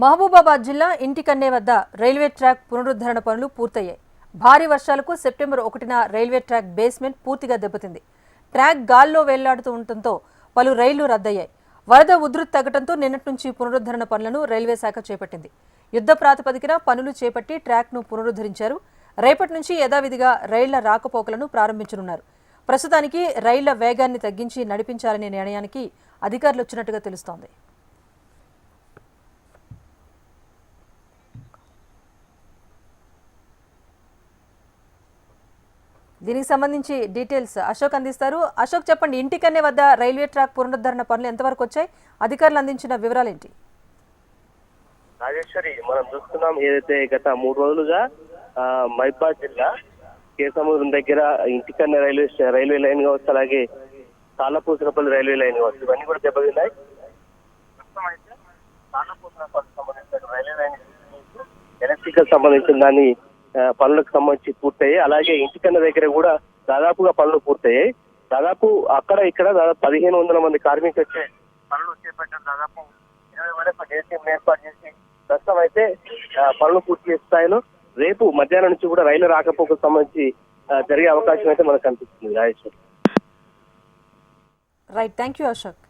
మహబూబాబాద్ జిల్లా ఇంటికన్నే వద్ద railway track పునరుద్ధరణ పనులు పూర్తయ్యాయి. భారీ వర్షాలకు సెప్టెంబర్ ఒకటిన రైల్వే ట్రాక్ బేస్మెంట్ పూర్తిగా దెబ్బతింది. ట్రాక్ గాల్లో వేళ్ళాడుతూ ఉండటంతో పలు రైళ్ళు రద్దయ్యాయి. వరద ఉధృతి తగ్గడంతో నిన్నటి నుంచి పునరుద్ధరణ పనులను రైల్వే శాఖ చేపట్టింది. యుద్ధ ప్రాతిపదికన పనులు చేపట్టి ట్రాక్ను పునరుద్ధరించారు. రేపటి నుంచి యథావిధిగా రైళ్ళ రాకపోకలను ప్రారంభించనున్నారు. ప్రస్తుతానికి రైళ్ళ వేగాన్ని తగ్గించి నడిపించాలనే నిర్ణయానికి అధికారులు వచ్చినట్టుగా తెలుస్తోంది. దీనికి సంబంధించి డీటెయిల్స్ అశోక్ అందిస్తారు. అశోక్ చెప్పండి ఇంటికన్నే వద్ద రైల్వే ట్రాక్ పునరుద్ధరణ పనులు ఎంతవరకు వచ్చాయి? అధికారులు అందించిన వివరాలు ఏంటి రాజేశ్వరి మనం చూస్తున్నాం ఏదైతే గత మూడు రోజులుగా ఆ, మైబాద్ జిల్లా కేసముద్రం దగ్గర ఇంటికన్న రైల్వే రైల్వే లైన్ కావచ్చు అలాగే తాళ్ళపూసనపల్లి రైల్వే లైన్ కావచ్చు ఇవన్నీ కూడా దెబ్బతిన్నాయి. ప్రస్తుతం అయితే తాళ్ళపూసనపల్లి సంబంధించిన రైల్వే లైన్ ఎలక్ట్రికల్ సంబంధించిన దాన్ని పనులకు సంబంధించి పూర్తయ్యాయి. అలాగే ఇంటికన్న దగ్గర కూడా దాదాపుగా పనులు పూర్తయ్యాయి. దాదాపు అక్కడ ఇక్కడ దాదాపు పదిహేను వందల మంది కార్మికులు వచ్చే పనులు చేపట్టారు దాదాపు ఇరవై వరకు జేసీఎం ఏర్పాటు చేసి ప్రస్తుతం అయితే పనులు పూర్తి చేసే స్థాయిలో రేపు మధ్యాహ్నం నుంచి కూడా రైలు రాకపోకకు సంబంధించి జరిగే అవకాశం అయితే మనకు కనిపిస్తుంది. Rajeshwari right thank you Ashok